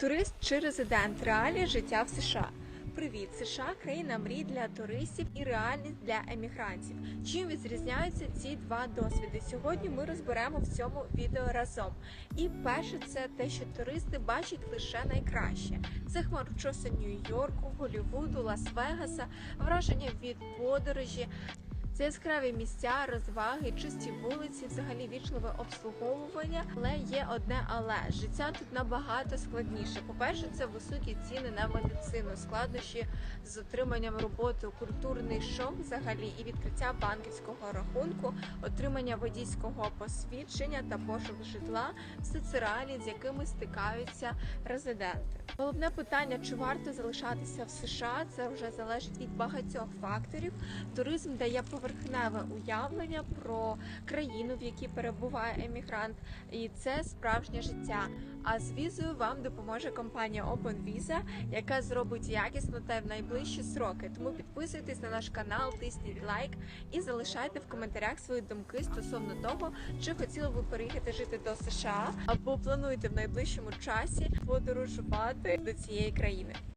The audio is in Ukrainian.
Турист чи резидент реалії життя в США. Привіт, США країна мрій для туристів і реальність для емігрантів. Чим відрізняються ці два досвіди? Сьогодні ми розберемо в цьому відео разом. І перше, це те, що туристи бачать лише найкраще. Це хмарочоси Нью-Йорку, Голлівуду, Лас-Вегаса, враження від подорожі. Це яскраві місця, розваги, чисті вулиці, взагалі вічливе обслуговування. Але є одне але життя тут набагато складніше. По-перше, це високі ціни на медицину, складнощі з отриманням роботи, культурний шок взагалі і відкриття банківського рахунку, отримання водійського посвідчення та пошук житла все це реалії, з якими стикаються резиденти. Головне питання, чи варто залишатися в США, це вже залежить від багатьох факторів. Туризм дає поверхневе уявлення про країну, в якій перебуває емігрант, і це справжнє життя. А з візою вам допоможе компанія OpenVisa, яка зробить якісно та в найближчі сроки. Тому підписуйтесь на наш канал, тисніть лайк і залишайте в коментарях свої думки стосовно того, чи хотіли ви переїхати жити до США або плануєте в найближчому часі подорожувати до цієї країни.